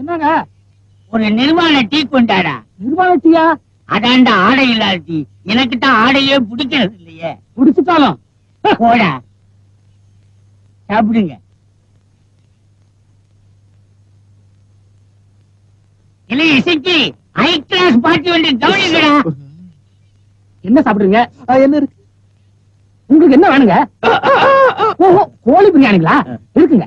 என்னங்க? ஒரு நிர்வாண டீ கொண்டாடா. நிர்வாகத்தியா அதான்டா ஆடை இல்லாத டீ. எனக்கு தான் ஆடையே பிடிக்கிறது இல்லையே. குடிச்சுட்டாலும் போடா. சாப்பிடுங்க. இல்லை இசைக்கு ஹை கிளாஸ் பார்ட்டி வந்து கவனிக்கடா. என்ன சாப்பிடுறீங்க? என்ன இருக்கு? உங்களுக்கு என்ன வேணுங்க? ஓஹோ கோழி பிரியாணிங்களா? இருக்குங்க.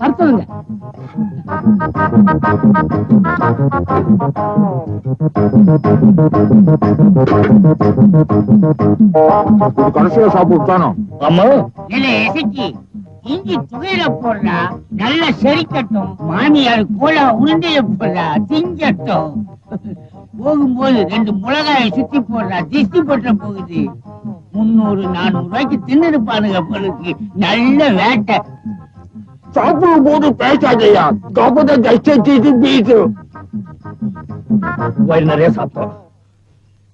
வறுத்ததுங்க கடைசியா சாப்பிட்டானோ ஆமா இல்லை இசைக்கு இஞ்சி துகையில போடுறா நல்லா செரிக்கட்டும் மாமியார் கோலா உருண்டையில போடுறா திங்கட்டும். போகும்போது ரெண்டு மிளகாய சுத்தி போடுறா திஷ்டி போட்ட போகுது. முன்னூறு நானூறு ரூபாய்க்கு தின்னு இருப்பானுங்க பொழுது நல்ல வேட்டை. சாப்பிடும் போது பேசாதையா. கபத கஷ்டத்தை பீட்டு வயிறு நிறைய சாப்பிட்டோம்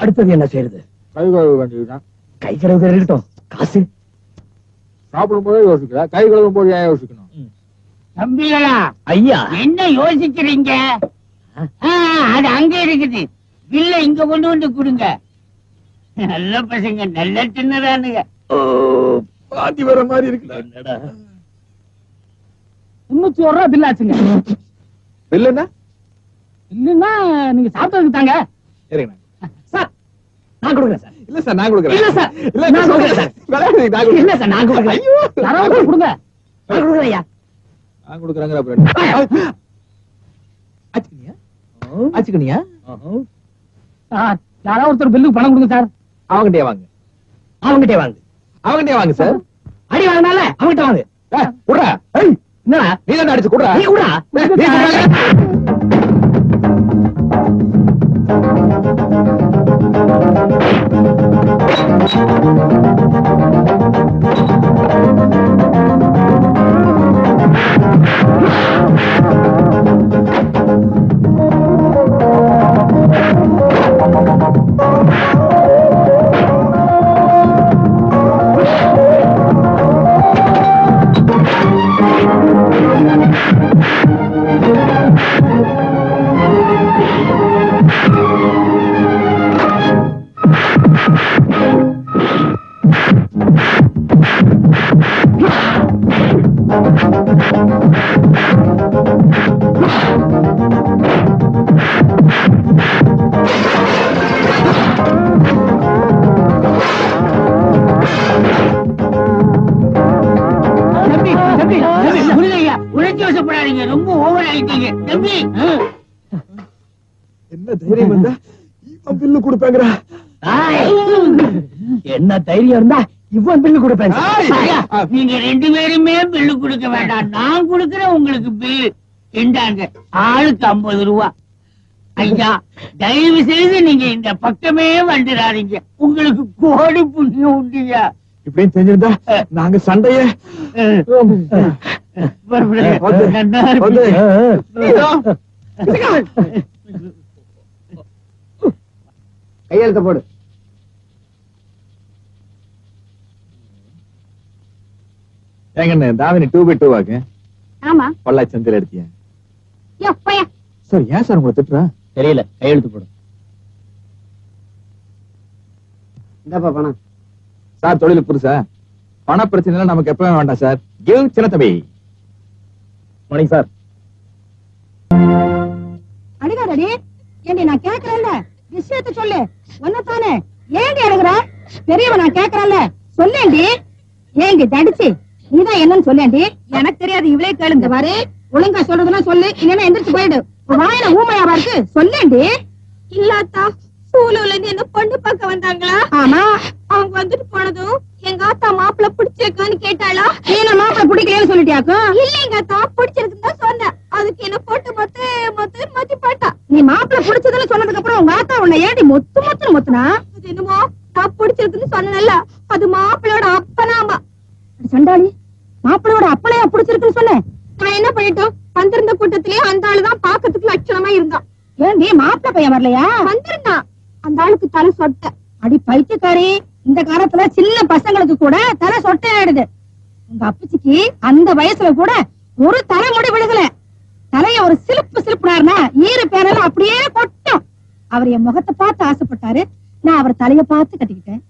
அடுத்தது என்ன செய்யறது? கை கழுவ வேண்டியதுதான். கை கழுவு இருக்கட்டும். காசு. சாப்பிடும் போதே யோசிக்கிறா கை கழுவும் போது ஏன் யோசிக்கணும்? தம்பிகளா ஐயா. என்ன யோசிக்கிறீங்க? அது அங்க இருக்குது. பில்ல இங்க கொண்டு வந்து கொடுங்க. நல்ல பசங்க நல்ல தின்னுறானுங்க. பாத்தி வர மாதிரி இருக்குடா. முன்னூத்தி ஒரு ரூபா பில் ஆச்சுங்க. இல்லன்னா இல்லன்னா நீங்க சாப்பிட்டதுக்கு தாங்க. சரிங்க சார் நான் கொடுக்குறேன் சார். இல்ல சார் நான் கொடுக்குறேன். இல்ல சார். இல்ல நான் கொடுக்குறேன் சார். இல்ல சார் நான் கொடுக்குறேன். ஐயோ. யாராவது கொடுங்க. நான் கொடுக்குறேன் ஐயா. நான் கொடுக்குறேங்கிற அப்புறம் ஆச்சுக்கணியா ஆச்சுக்கணியா ஆ, யாராவது ஒருத்தர் பில்லுக்கு பணம் கொடுங்க சார். அவங்கிட்டே வாங்க. அவங்ககிட்டே வாங்க. அவங்கிட்டே வாங்க சார் அடி வாங்கினால அவங்ககிட்ட வாங்க. குடுறா. என்னடா நீ தான் அடிச்சு குடுறா. நீ நீ குடுறா. உழைச்சி வசப்படாதீங்க ரொம்ப ஓவர் ஆயிட்டீங்க. தம்பி. என்ன தைரியம் வந்தா? இவன் பில்லு கொடுப்பாங்கடா. என்ன தைரியம் இருந்தா இவன் பில்லு. ஐயா, நீங்க ரெண்டு பேருமே பில்லு கொடுக்க வேண்டாம். நான் கொடுக்கிறேன் உங்களுக்கு பில்லு இந்தாங்க. ஆளுக்கு ஐம்பது ரூபா. ஐயா தயவு செய்து நீங்க இந்த பக்கமே வந்துடாதீங்க. உங்களுக்கு கோடி புண்ணியம் உண்டுயா. இப்படின்னு தெரிஞ்சிருந்தா நாங்க சண்டைய. கையெழுத்த போடு. ஏங்கண்ணே தாவினி டூ பை டூ வாக்கு? ஆமா. பொள்ளாச்சி சந்தையில எடுத்தீங்க யோ போயா. சார் ஏன் சார் உங்களை திட்டுறா? தெரியல. கையெழுத்து போடும் இந்தாப்பா பணம். சார் தொழில் புதுசா? பண பிரச்சனை நமக்கு எப்பவே வேண்டாம் சார். கிவ் சின்ன தம்பி மணி சார். அடிக்காதடி ஏண்டி நான் கேக்குறேன்ல விஷயத்த சொல்லு. ஒன்னதானே ஏண்டி அழுகுற? பெரியவ நான் கேக்குறேன்ல சொல்லேண்டி. ஏண்டி தடிச்சு? நீதான் என்னன்னு சொல்லேண்டி. எனக்கு தெரியாது இவளே கேளுங்க பாரு ஒழுங்கா சொல்றதெல்லாம் சொல்லு இல்லன்னா எந்திரிச்சு போயிடு. வாயில ஊமையாவா இருக்கு? சொல்லேண்டி. இல்லாத்தா சூலூர்ல இருந்து என்ன பொண்ணு பார்க்க வந்தாங்களா? ஆமா. அவங்க வந்துட்டு போனதும் எங்க ஆத்தா மாப்பிள்ள பிடிச்சிருக்கான்னு கேட்டாளா? நீ என்ன மாப்பிள்ள பிடிக்கலன்னு சொல்லிட்டியாக்கா? இல்ல எங்க ஆத்தா பிடிச்சிருக்குன்னு சொன்னேன். அதுக்கு என்ன போட்டு மொத்து மொத்து மத்தி போட்டா. நீ மாப்பிள்ள பிடிச்சதுன்னு சொன்னதுக்கு அப்புறம் உங்க ஆத்தா உன்னை ஏடி மொத்து மொத்து மொத்துனா? அது என்னமோ நான் பிடிச்சிருக்குன்னு சொன்னேன்ல. அது மாப்பிள்ளையோட அப்பனாமா. சண்டாளி மாப்பிள்ளையோட அப்பளையா பிடிச்சிருக்குன்னு சொன்னேன் நான் என்ன பண்ணிட்டோம்? வந்திருந்த கூட்டத்திலேயே அந்த ஆளுதான் பாக்கிறதுக்கு லட்சணமா இருந்தான். ஏண்டி மாப்பிள்ளை பையன் வரலையா? வந்திருந்தான். அந்த ஆளுக்கு தலை சொட்ட. அடி பைத்தியக்காரி. இந்த காலத்துல சின்ன பசங்களுக்கு கூட தலை சொட்டை ஆயிடுது உங்க அப்பச்சிக்கு அந்த வயசுல கூட ஒரு தலைமுடி விழுகல. தலைய ஒரு சிலுப்பு சிலுப்புனாருன்னா ஈர பேரெல்லாம் அப்படியே கொட்டும். அவர் என் முகத்தை பார்த்து ஆசைப்பட்டாரு. நான் அவர் தலைய பார்த்து கட்டிக்கிட்டேன்.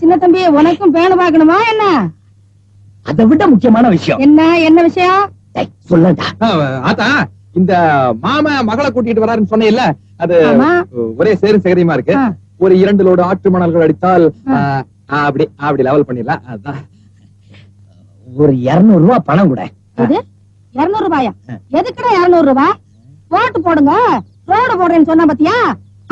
சின்ன தம்பி உனக்கும் பேணு பார்க்கணுமா என்ன? அதை விட முக்கியமான விஷயம். என்ன என்ன விஷயம்? டேய், சொல்லடா. ஆத்தா இந்த மாமா மகளை கூட்டிட்டு வராருன்னு சொன்னேன்ல அது. ஒரே சேரும் சேகரியமா இருக்கு. ஒரு இரண்டு லோடு ஆற்று மணல்கள் அடித்தால் அப்படி அப்படி லெவல் பண்ணிடலாம். அதான். ஒரு இருநூறு ரூபாய் பணம் கூட. இருநூறு ரூபாயா எதுக்குடா இருநூறு ரூபாய் போட்டு போடுங்க. ரோடு போடுறேன்னு சொன்னா பாத்தியா?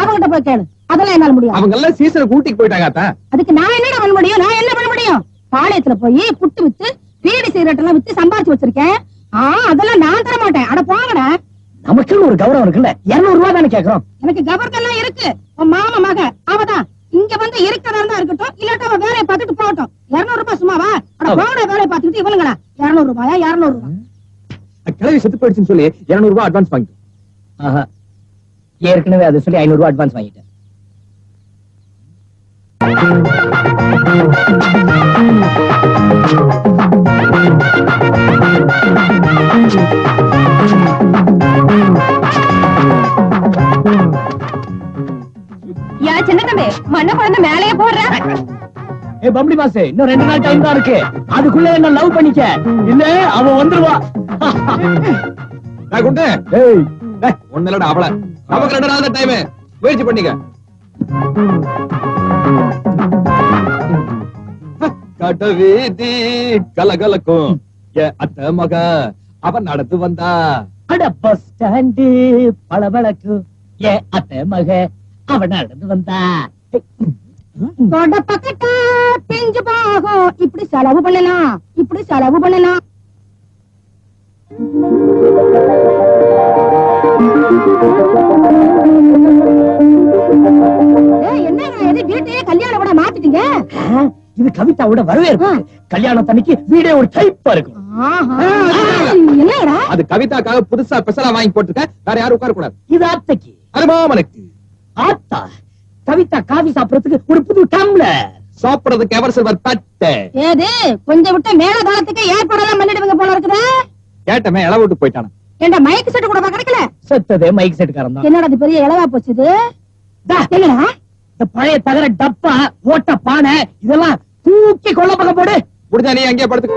அவங்கிட்ட போய் கேளு. அதெல்லாம் என்னால முடியும் அவங்க எல்லாம் சீசனை கூட்டிட்டு போயிட்டாங்க அதுக்கு நான் என்னடா பண்ண முடியும்? நான் என்ன பண்ண முடியும்? பாளையத்துல போய் புட்டு வித்து பீடி சிகரெட் எல்லாம் வித்து சம்பாதிச்சு வச்சிருக்கேன். ஆ அதெல்லாம் நான் தர மாட்டேன் அட போங்கடா. நமக்குன்னு ஒரு கௌரவம் இருக்குல்ல? இருநூறு ரூபாய் தானே கேக்குறோம். எனக்கு கபர்க்கெல்லாம் இருக்கு. உன் மாமா மக அவதான். இங்க வந்து இருக்கிறதா இருந்தா இருக்கட்டும் இல்லாட்டா அவ வேலையை பார்த்துட்டு போகட்டும். இருநூறு ரூபாய் சும்மாவா? அட போங்கடா வேலையை பார்த்துட்டு இவனுங்களா இருநூறு ரூபாயா இருநூறு ரூபாய் கிளவி செத்து போயிடுச்சுன்னு சொல்லி இருநூறு ரூபாய் அட்வான்ஸ் வாங்கிட்டோம். ஆஹா. ஏற்கனவே அதை சொல்லி ஐநூறு ரூபாய் அட்வான்ஸ் வாங்கிட்டேன். யா ஏ பம்படி மாசு இன்னும் ரெண்டு நாள் டைம் தான் இருக்கு. அதுக்குள்ள என்ன லவ் பண்ணிக்க? இல்ல அவன் வந்துருவா. நான் குண்டு. ஏய் ஒண்ணு இல்லடா அவள. நமக்கு ரெண்டு நாள் தான் டைம் முயற்சி பண்ணிக்க. கட வீதி கலகலக்கும். ஏ அத்த மக அவன் நடந்து வந்தா. அட பஸ் ஸ்டாண்டு பளபளக்கு. ஏ அத்தை மக அவன் நடந்து வந்தா. தொட பக்கட்டா பிஞ்சு போகும். இப்படி செலவு பண்ணலாம். இப்படி செலவு பண்ணலாம். இது? கல்யாணம் கவிதாவோட வரவேற்பு. கல்யாணத்தன்னைக்கு வீடே ஒரு டைப்பா இருக்கும். அது கவிதாக்காக புதுசா ஸ்பெஷலா வாங்கி போட்டுருக்க. வேற யாரும் உட்கார கூடாது. இது அத்தைக்கு அது மாமனுக்கு ஆத்தா. கவிதா காபி சாப்பிடறதுக்கு ஒரு புது டம்ளர். சாப்பிடுறதுக்கு எவர் சில்வர் தட்டை? ஏது? கொஞ்சம் விட்ட மேல காலத்துக்கு ஏற்பாடெல்லாம் பண்ணிடுவீங்க போல இருக்குதா. கேட்டமே இளவு விட்டு போயிட்டான? ஏண்டா மயக்கு செட்டு கூட கிடைக்கல செத்ததே மைக் செட்டுக்காரன் தான் என்னடா இது பெரிய இளவா போச்சு இது டா, என்னடா? இந்த பழைய தகர டப்பா ஓட்ட பானை இதெல்லாம் தூக்கி கொள்ள பக்கம் போடு. முடிஞ்சா நீ அங்கேயே படுத்து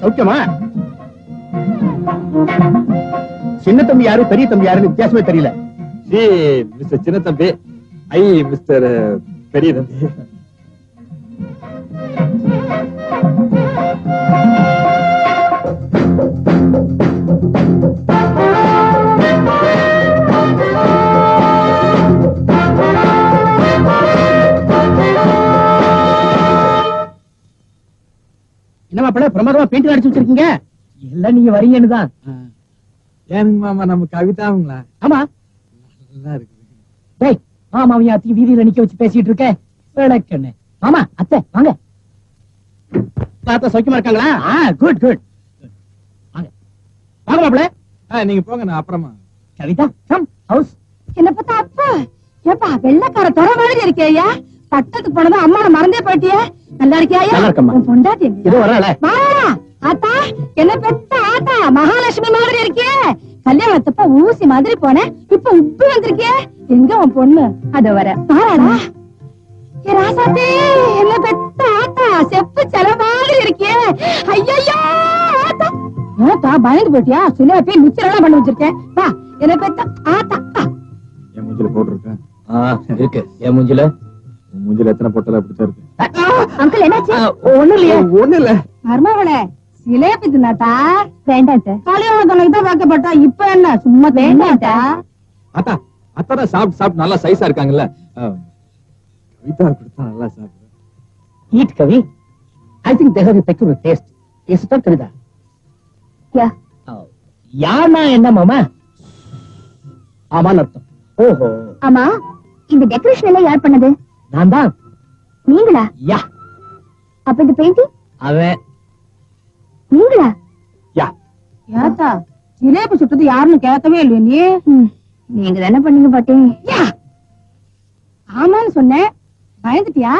சௌக்கியமா? சின்ன தம்பி யாரு பெரிய தம்பி யாருன்னு வித்தியாசமே தெரியல. சி மிஸ்டர் சின்ன தம்பி. ஐ மிஸ்டர் பெரிய தம்பி. என்ன மாப்பிள பிரமாதமா பெயிண்ட் அடிச்சு வச்சிருக்கீங்க? எல்லாம் நீங்க வரீங்கன்னு தான் மாமா நம்ம கவிதாங்களா ஆமா. நல்லா இருக்கு டேய் மாமா அவன் அத்தி வீதியில நிக்க வச்சு பேசிட்டு இருக்க? விளக்கண்ணு. மாமா அத்தை வாங்க. தாத்தா சௌக்கியமா இருக்காங்களா? ஆ குட் குட் வாங்க. மாப்பிள. ஆ, நீங்க போங்க நான் அப்புறமா. கவிதா கம் ஹவுஸ் என்ன பார்த்தா அப்பா. ஏப்பா வெள்ளக்கார துறை மாதிரி இருக்கேயா பட்டத்துக்கு போனதும் அம்மா மறந்தே போயிட்டியே. நல்லா இருக்கியா நல்லா இருக்கேம்மா. உன் பொண்டாட்டி எங்க? இதோ வரல வா ஆத்தா என்ன பெத்த ஆத்தா? மகாலட்சுமி மாதிரி இருக்கியே கல்யாணத்தப்ப ஊசி மாதிரி போனேன் இப்ப உப்பு வந்திருக்கியே எங்க உன் பொண்ணு? அத வர. பாராடா ஏ ராசாத்தே என்ன பெத்த ஆத்தா? செப்பு செல மாதிரி இருக்கியே ஐயோ ஆத்தா. ஏத்தா பயந்து போயிட்டியா? சில போய் மிச்சர் எல்லாம் பண்ணி வச்சிருக்கேன். வா என்ன பெத்த ஆத்தா. ஆ. என் மூஞ்சில போட்டிருக்கேன். இருக்கு. என் மூஞ்சில. உன் மூஞ்சில எத்தனை பொட்டல அப்படித்தான் இருக்கு. அங்கிள் என்னாச்சு? ஒண்ணு இல்லையே. ஒண்ணு இல்ல. மருமகளே சிலேபி தின்னாத்தா வேண்டாட்ட கல்யாண தொலைக்கு தான் வாக்கப்பட்டா இப்ப என்ன? சும்மா வேண்டாட்டா அத்தா அத்தா சாப்பிட்டு சாப்பிட்டு நல்லா சைஸா இருக்காங்கல்ல. கவிதா கொடுத்தா நல்லா சாப்பிடுறேன் eat Kavi. I think they have a peculiar taste is it Kavitha. Yeah. யானா என்ன மாமா? ஆமான்னு அர்த்தம். ஓஹோ ஆமா இந்த டெக்கரேஷன் எல்லாம் யார் பண்ணது? நான் தான். நீங்களா? யா. அப்ப இந்த பெயிண்டிங் அவன் நீங்களா? யா. ஏத்தா ஜிலேபி சுட்டது யாருன்னு கேட்கவே இல்லையே நீ. நீங்க தானே பண்ணீங்க பாட்டி ஆமான்னு சொன்னேன். பயந்துட்டியா?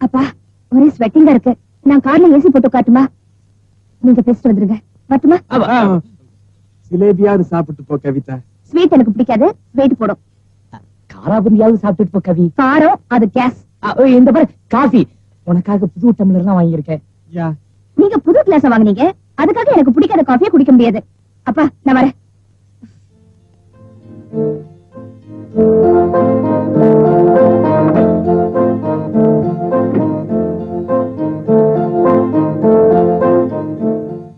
அப்பா ஒரே ஸ்வெட்டிங்கா இருக்கு. நான் கார்ல ஏசி போட்டு காட்டுமா? நீங்க பேசிட்டு வந்துருங்க. வரட்டுமா? ஜிலேபியாவது சாப்பிட்டு போ கவிதா. ஸ்வீட் எனக்கு பிடிக்காது. வெயிட் போடும். காராபுரியாவது சாப்பிட்டுட்டு போ கவி. காரம் அது கேஸ். இந்த பாரு காஃபி. உனக்காக புது டம்ளர் தான் வாங்கியிருக்கேன். நீங்க புது கிளாஸ் வாங்குனீங்க. அதுக்காக எனக்கு பிடிக்காத காஃபியை குடிக்க முடியாது. அப்பா நான் வரேன்.